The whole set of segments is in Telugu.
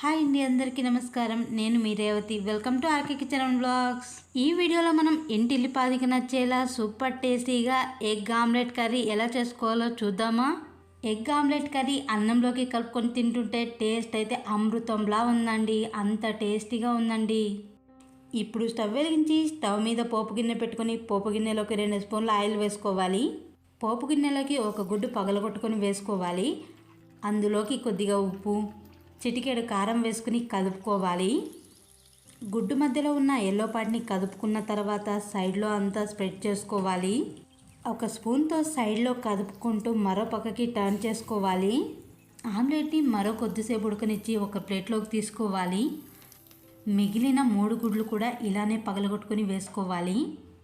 హాయ్ అండి అందరికీ నమస్కారం. నేను మీ Revathi. Welcome to RK kitchen and blogs. ఈ వీడియోలో మనం ఇంటిల్లిపాదికి నచ్చేలా సూపర్ టేస్టీగా ఎగ్ ఆమ్లెట్ కర్రీ ఎలా చేసుకోవాలో చూద్దామా? ఎగ్ ఆమ్లెట్ కర్రీ అన్నంలోకి కలుపుకొని తింటుంటే టేస్ట్ అయితే అమృతంలా ఉందండి. అంత టేస్టీగా ఉందండి. ఇప్పుడు స్టవ్ వెలిగించి స్టవ్ మీద పోపు గిన్నె పెట్టుకొని పోపు గిన్నెలోకి రెండు స్పూన్ల ఆయిల్ వేసుకోవాలి. పోపు గిన్నెలోకి ఒక గుడ్డు పగలగొట్టుకొని వేసుకోవాలి. అందులోకి కొద్దిగా ఉప్పు చిటికెడు కారం వేసుకుని కలుపుకోవాలి గుడ్డు మధ్యలో ఉన్న ఎల్లో పాటిని కదుపుకున్న తర్వాత సైడ్లో అంతా స్ప్రెడ్ చేసుకోవాలి. ఒక స్పూన్తో సైడ్లో కదుపుకుంటూ మరో పక్కకి టర్న్ చేసుకోవాలి. ఆమ్లెట్ని మరో కొద్దిసేపు ఉడకనిచ్చి ఒక ప్లేట్లోకి తీసుకోవాలి. మిగిలిన మూడు గుడ్లు కూడా ఇలానే పగలగొట్టుకుని వేసుకోవాలి.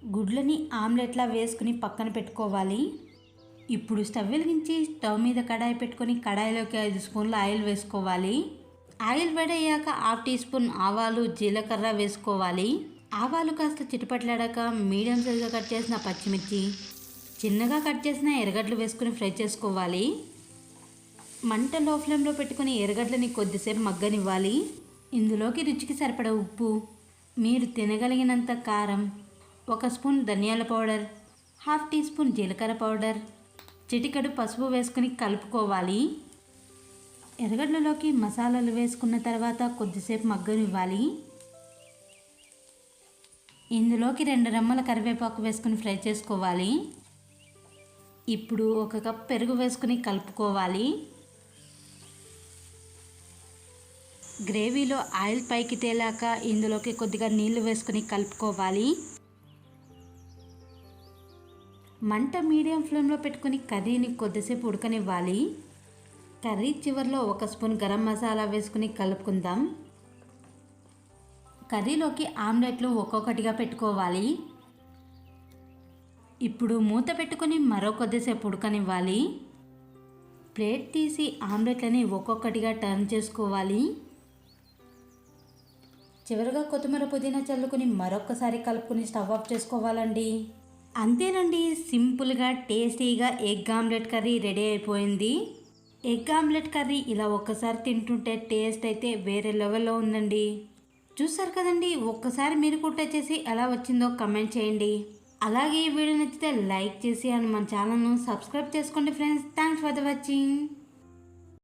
గుడ్లని ఆమ్లెట్లా వేసుకుని పక్కన పెట్టుకోవాలి. ఇప్పుడు స్టవ్ వెలిగించి స్టవ్ మీద కడాయి పెట్టుకొని కడాయిలోకి ఐదు స్పూన్ల ఆయిల్ వేసుకోవాలి. ఆయిల్ వేడయ్యాక హాఫ్ టీ స్పూన్ ఆవాలు జీలకర్ర వేసుకోవాలి. ఆవాలు కాస్త చిటపట్లాడాక మీడియం సైజుగా కట్ చేసిన పచ్చిమిర్చి చిన్నగా కట్ చేసిన ఎర్రగడ్డలు వేసుకుని ఫ్రై చేసుకోవాలి. మంట లో ఫ్లేమ్లో పెట్టుకుని ఎర్రగడ్డలని కొద్దిసేపు మగ్గనివ్వాలి. ఇందులోకి రుచికి సరిపడ ఉప్పు మీరు తినగలిగినంత కారం ఒక స్పూన్ ధనియాల పౌడర్ హాఫ్ టీ స్పూన్ జీలకర్ర పౌడర్ చిటికెడు పసుపు వేసుకుని కలుపుకోవాలి. ఎర్రగడ్డలోకి మసాలాలు వేసుకున్న తర్వాత కొద్దిసేపు మగ్గనివ్వాలి. ఇందులోకి రెండు రెమ్మల కరివేపాకు వేసుకుని ఫ్రై చేసుకోవాలి. ఇప్పుడు ఒక కప్ పెరుగు వేసుకుని కలుపుకోవాలి. గ్రేవీలో ఆయిల్ పైకి తేలాక ఇందులోకి కొద్దిగా నీళ్ళు వేసుకుని కలుపుకోవాలి. మంట మీడియం ఫ్లేమ్లో పెట్టుకుని కర్రీని కొద్దిసేపు ఉడకనివ్వాలి. కర్రీ చివరిలో ఒక స్పూన్ గరం మసాలా వేసుకుని కలుపుకుందాం. కర్రీలోకి ఆమ్లెట్లు ఒక్కొక్కటిగా పెట్టుకోవాలి. ఇప్పుడు మూత పెట్టుకుని మరో కొద్దిసేపు ఉడకనివ్వాలి. ప్లేట్ తీసి ఆమ్లెట్లని ఒక్కొక్కటిగా టర్న్ చేసుకోవాలి. చివరిగా కొత్తిమీర పుదీనా చల్లుకుని మరొకసారి కలుపుకుని స్టవ్ ఆఫ్ చేసుకోవాలండి. అంతేనండి సింపుల్గా టేస్టీగా ఎగ్ ఆమ్లెట్ కర్రీ రెడీ అయిపోయింది. ఎగ్ ఆమ్లెట్ కర్రీ ఇలా ఒక్కసారి తింటుంటే టేస్ట్ అయితే వేరే లెవెల్లో ఉందండి. చూసారు కదండి ఒక్కసారి మీరు కూడా చేసి ఎలా వచ్చిందో కమెంట్ చేయండి. అలాగే ఈ వీడియో నచ్చితే లైక్ చేసి అండ్ మన ఛానల్ను సబ్స్క్రైబ్ చేసుకోండి friends. Thanks for the watching.